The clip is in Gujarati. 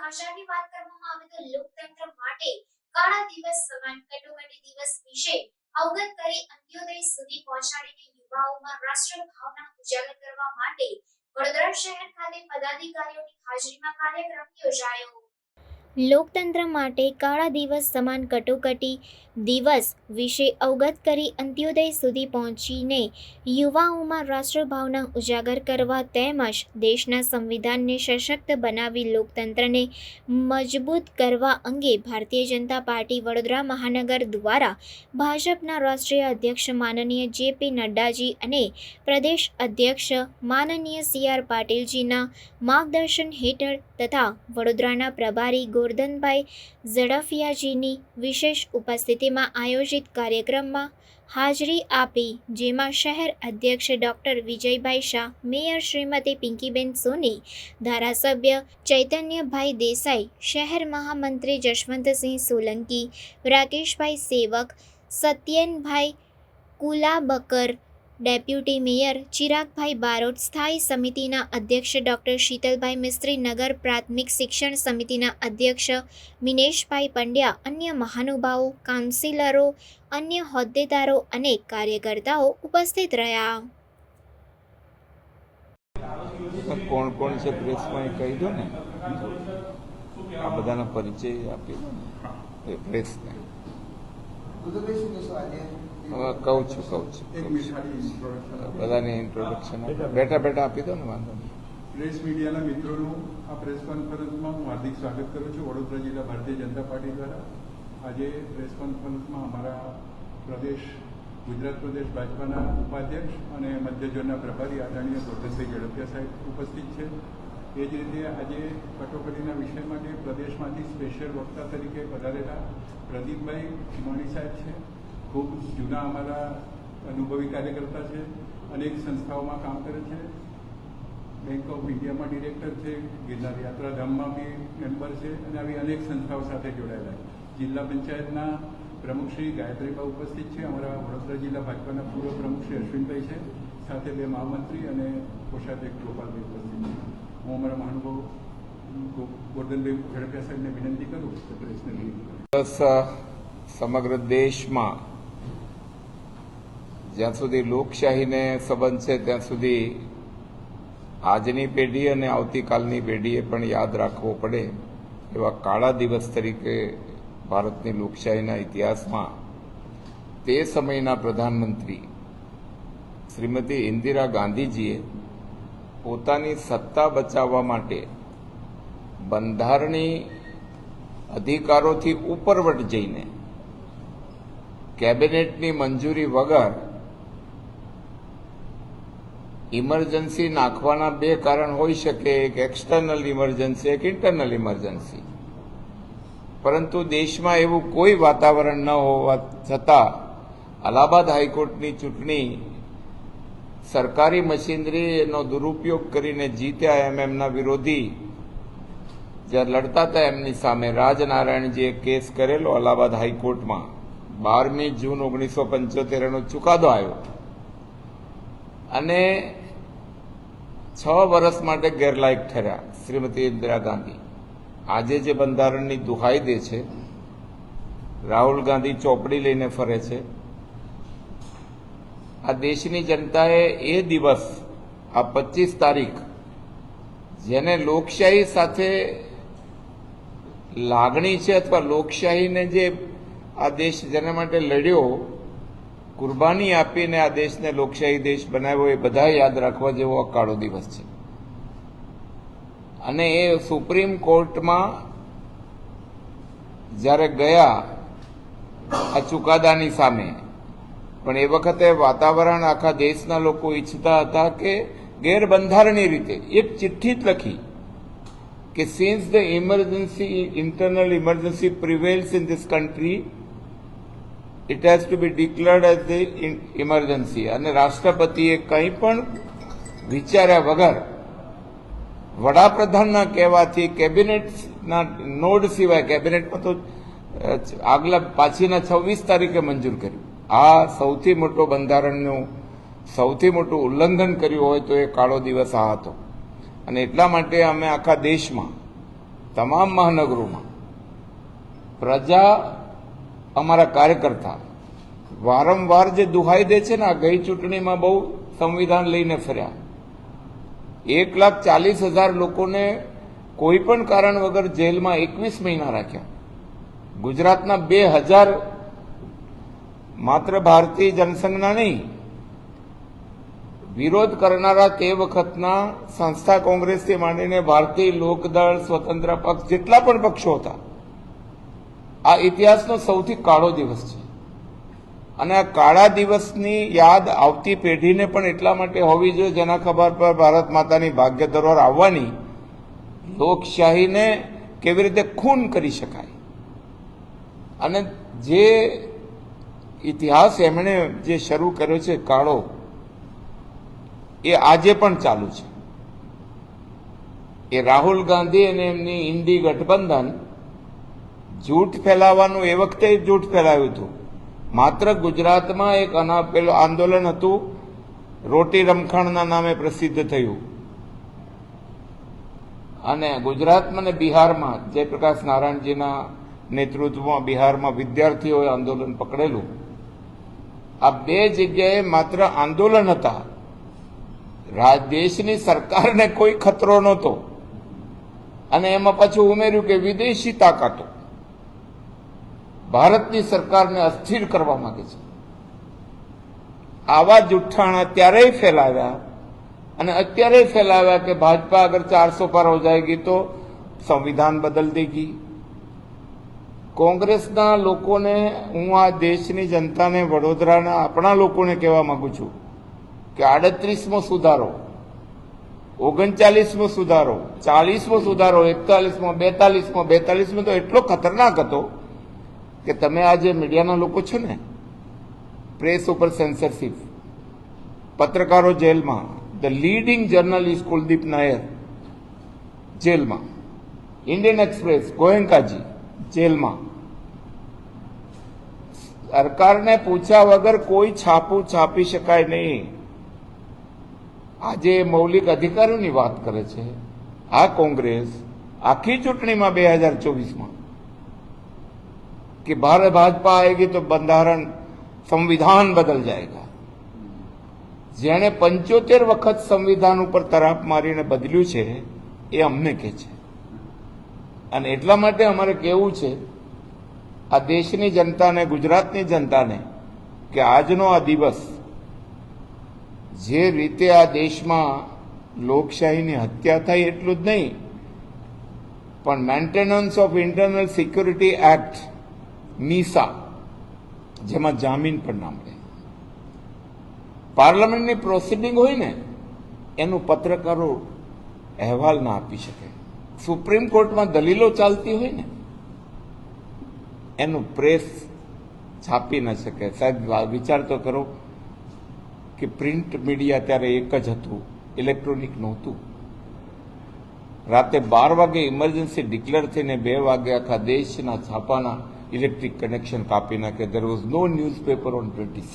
સમાચારની વાત કરવામાં આવે તો લોકતંત્ર માટે કાળા દિવસ સમાન કટોકટી દિવસ વિશે અવગત કરી અંત્યોદય સુધી પહોંચાડીને યુવાઓમાં રાષ્ટ્ર ભાવના ઉજાગર કરવા માટે વડોદરા શહેર ખાતે પદાધિકારીઓની હાજરીમાં કાર્યક્રમ યોજાયો. લોકતંત્ર માટે કાળા દિવસ સમાન કટોકટી દિવસ વિશે અવગત કરી અંત્યોદય સુધી પહોંચીને યુવાઓમાં રાષ્ટ્રભાવના ઉજાગર કરવા તેમજ દેશના સંવિધાનને સશક્ત બનાવી લોકતંત્રને મજબૂત કરવા અંગે ભારતીય જનતા પાર્ટી વડોદરા મહાનગર દ્વારા ભાજપના રાષ્ટ્રીય અધ્યક્ષ માનનીય જે પી નડ્ડાજી અને પ્રદેશ અધ્યક્ષ માનનીય સી આર પાટીલજીના માર્ગદર્શન હેઠળ તથા વડોદરાના પ્રભારી ગોરધનભાઈ ઝડફિયાજીની વિશેષ ઉપસ્થિતિમાં આયોજિત કાર્યક્રમમાં હાજરી આપી, જેમાં શહેર અધ્યક્ષ ડૉક્ટર વિજયભાઈ શાહ, મેયર શ્રીમતી પિંકીબેન સોની, ધારાસભ્ય ચૈતન્યભાઈ દેસાઈ, શહેર મહામંત્રી જશવંતસિંહ સોલંકી, રાકેશભાઈ સેવક, સત્યેનભાઈ કુલાબકર ડેપ્યુટી મેયર ચિરાગભાઈ બારોટ સ્થાયી સમિતિના અધ્યક્ષ ડૉક્ટર શીતલભાઈ મિસ્ત્રી નગર પ્રાથમિક શિક્ષણ સમિતિના અધ્યક્ષ મિનેશભાઈ પંડ્યા અન્ય મહાનુભાવો કાઉન્સિલરો અન્ય હોદ્દેદારો અને કાર્યકર્તાઓ ઉપસ્થિત રહ્યા. કોણ કોણ છે પ્રેસમાં એ કહી દો ને. આ બધાનો પરિચય આપી દો પ્રેસને. હવે કહું છું કહું છું. મિનિટ ઇન્ટ્રોડક્શન બેઠા બેઠા. આપી દો ને વાંધો નહીં. પ્રેસ મીડિયાના મિત્રોનું આ પ્રેસ કોન્ફરન્સમાં હું હાર્દિક સ્વાગત કરું છું વડોદરા જિલ્લા ભારતીય જનતા પાર્ટી દ્વારા. આજે પ્રેસ કોન્ફરન્સમાં અમારા પ્રદેશ ગુજરાત પ્રદેશ ભાજપાના ઉપાધ્યક્ષ અને મધ્ય ઝોનના પ્રભારી આદરણીય ગોરધનભાઈ ઝડપિયા સાહેબ ઉપસ્થિત છે. એ જ રીતે આજે કટોકટીના વિષય માટે પ્રદેશમાંથી સ્પેશિયલ વક્તા તરીકે પધારેલા પ્રદીપભાઈ ખીમાણી સાહેબ છે. ખૂબ જૂના અમારા અનુભવી કાર્યકર્તા છે અનેક સંસ્થાઓમાં કામ કરે છે. બેંક ઓફ ઇન્ડિયામાં ડિરેક્ટર છે, ગિરનાર યાત્રાધામમાં બી મેમ્બર છે અને આવી અનેક સંસ્થાઓ સાથે જોડાયેલા જિલ્લા પંચાયતના પ્રમુખ શ્રી ગાયત્રીબા ઉપસ્થિત છે. અમારા વડોદરા જિલ્લા ભાજપાના પૂર્વ પ્રમુખ શ્રી અશ્વિનભાઈ છે. સાથે બે મહામંત્રી અને કોષાધ્યક્ષ ગોપાલભાઈ ઉપસ્થિત છે. હું અમારા મહાનુભાવ સમગ્ર ગોરધનભાઈ ઝડપિયા સાહેબને વિનંતી કરું કે પ્રેસને લીડ કરે બસ અ, સમગ્ર દેશમાં જ્યાં સુધી લોકશાહીને સંબંધ છે, ત્યાં સુધી આજની પેઢી અને આવતીકાલની પેઢીએ પણ યાદ રાખવો પડે એવા કાળા દિવસ તરીકે ભારતની લોકશાહીના ઇતિહાસમાં તે સમયના પ્રધાનમંત્રી શ્રીમતી ઇન્દિરા ગાંધીજીએ પોતાની સત્તા બચાવવા માટે બંધારણી અધિકારોથી ઉપરવટ જઈને કેબિનેટની મંજૂરી વગર ઇમરજન્સી નાખવાના બે કારણ હોઈ શકે, એક એક્સટર્નલ ઇમરજન્સી એક ઇન્ટરનલ ઇમરજન્સી પરંતુ દેશમાં એવું કોઈ વાતાવરણ ન હોવા છતાં અલ્હાબાદ હાઈકોર્ટની ચૂંટણી સરકારી મશીનરીનો દુરુપયોગ કરીને જીત્યા એમ એમના વિરોધી જ્યાં લડતા હતા એમની સામે રાજનારાયણજીએ કેસ કરેલો અલ્હાબાદ હાઈકોર્ટમાં. બારમી જૂન ઓગણીસો પંચોતેરનો ચુકાદો આવ્યો. અને છ વર્ષ માટે ગેરલાયક ઠર્યા શ્રીમતી ઇન્દિરા ગાંધી. આજે જે બંધારણની દુહાઈ દે છે, રાહુલ ગાંધી ચોપડી લઈને ફરે છે, આ દેશની જનતાએ એ દિવસ, આ પચીસ તારીખ, જેને લોકશાહી સાથે લાગણી છે અથવા લોકશાહીને જે આ દેશ જેના માટે લડ્યો કુરબાની આપીને આ દેશને લોકશાહી દેશ બનાવ્યો એ બધા યાદ રાખવા જેવો આ કાળો દિવસ છે. અને એ સુપ્રીમ કોર્ટમાં જ્યારે ગયા આ ચુકાદાની સામે, પણ એ વખતે વાતાવરણ આખા દેશના લોકો ઈચ્છતા હતા કે ગેરબંધારણીય રીતે એક ચિઠ્ઠી જ લખી કે since the emergency internal emergency prevails in this country it has to be declared as the emergency અને રાષ્ટ્રપતિએ કંઈ પણ વિચાર્યા વગર વડાપ્રધાનના કહેવાથી કેબિનેટના નોડ સિવાય, કેબિનેટમાં તો આગલા પાછીના છવ્વીસ તારીખે મંજૂર કર્યું. આ સૌથી મોટો બંધારણનું, સૌથી મોટું ઉલ્લંઘન કર્યું હોય તો એ કાળો દિવસ આ હતો. અને એટલા માટે અમે આખા દેશમાં, તમામ મહાનગરોમાં, પ્રજા અમારા કાર્યકર્તા વારંવાર જે દુહાઈ દે છે ને, આ ગઈ ચૂંટણીમાં બહુ સંવિધાન લઈને ફર્યા. એક લાખ ચાલીસ હજાર લોકોને કોઈ પણ કારણ વગર જેલમાં એકવીસ મહિના રાખ્યા. ગુજરાતના બે હજાર માત્ર ભારતીય જનસંઘના નહીં, વિરોધ કરનારા તે વખતના સંસ્થા કોંગ્રેસથી માંડીને ભારતીય લોકદળ, સ્વતંત્ર પક્ષ જેટલા પણ પક્ષો હતા આ ઇતિહાસનો સૌથી કાળો દિવસ છે. અને આ કાળા દિવસની યાદ આવતી પેઢીને પણ એટલા માટે હોવી જોઈએ જેના ખબર પર ભારત માતાની ભાગ્ય ધરોહર આવવાની લોકશાહીને કેવી રીતે ખૂન કરી શકાય. અને જે ઇતિહાસ એમણે જે શરૂ કર્યો છે કાળો, એ આજે પણ ચાલુ છે. એ રાહુલ ગાંધી અને એમની ઇન્ડી ગઠબંધન જૂઠ ફેલાવવાનું, એ વખતે જૂઠ ફેલાવ્યું હતું. માત્ર ગુજરાતમાં એક અના પેલું આંદોલન હતું, રોટી રમખાણના નામે પ્રસિદ્ધ થયું. અને ગુજરાતમાં ને બિહારમાં, જયપ્રકાશ નારાયણજીના નેતૃત્વમાં બિહારમાં વિદ્યાર્થીઓએ આંદોલન પકડેલું. આ બે જગ્યાએ માત્ર આંદોલન હતા. રાજ દેશની સરકારને કોઈ ખતરો નહોતો. અને એમાં પાછું ઉમેર્યું કે વિદેશી તાકાતો. ભારતની સરકારને અસ્થિર કરવા માંગે છે. આવા જુઠ્ઠાણા ત્યારેય ફેલાવ્યા અને અત્યારે ફેલાવ્યા કે ભાજપા અગર ચારસો પાર હો જાયગી તો સંવિધાન બદલ દેગી. કોંગ્રેસના લોકોને હું આ દેશની જનતાને વડોદરાના આપણા લોકોને કહેવા માંગુ છું કે આડત્રીસમો સુધારો, ઓગણચાલીસમો સુધારો, ચાલીસમો સુધારો, એકતાલીસમો, બેતાલીસમો બેતાલીસમો તો એટલો ખતરનાક હતો કે તમે આ જે મીડિયાના લોકો છે ને, પ્રેસ ઉપર સેન્સરશીપ પત્રકારો જેલમાં the leading journalist Kuldip Nayar જેલમાં ઇન્ડિયન એક્સપ્રેસ ગોયંકાજી જેલમાં. સરકારને પૂછ્યા વગર કોઈ છાપું છાપી શકાય નહીં. આજે મૌલિક અધિકારોની વાત કરે છે, આ કોંગ્રેસ આખી ચૂંટણીમાં બે હજાર ચોવીસમાં कि भारत भाजपा आएगी तो बंधारण संविधान बदल जाएगा જેણે પંચોતેર વખત સંવિધાન ઉપર તરાપ મારીને બદલ્યું છે એ અમને કે છે અને એટલા માટે અમારે કહેવું છે આ દેશની જનતાને ગુજરાતની જનતાને કે આજનો આ દિવસ જે રીતે આ દેશમાં લોકશાહીની હત્યા થઈ એટલું જ નહીં પણ maintenance of internal security act MISA જેમાં જામીન પણ ના મળે. પાર્લામેન્ટની પ્રોસિડિંગ હોય ને, એનું પત્રકારો અહેવાલ ના આપી શકે. સુપ્રીમ કોર્ટમાં દલીલો ચાલતી હોય ને, એનું પ્રેસ છાપી ન શકે. સાહેબ વિચાર તો કરો કે પ્રિન્ટ મીડિયા ત્યારે એક જ હતું, ઇલેક્ટ્રોનિક નહોતું. રાતે બાર વાગે ઇમરજન્સી ડિક્લેર થઈને બે વાગે આખા દેશના છાપાના ઇલેક્ટ્રિક કનેક્શન કાપી નાખે. There was no newspaper on twenty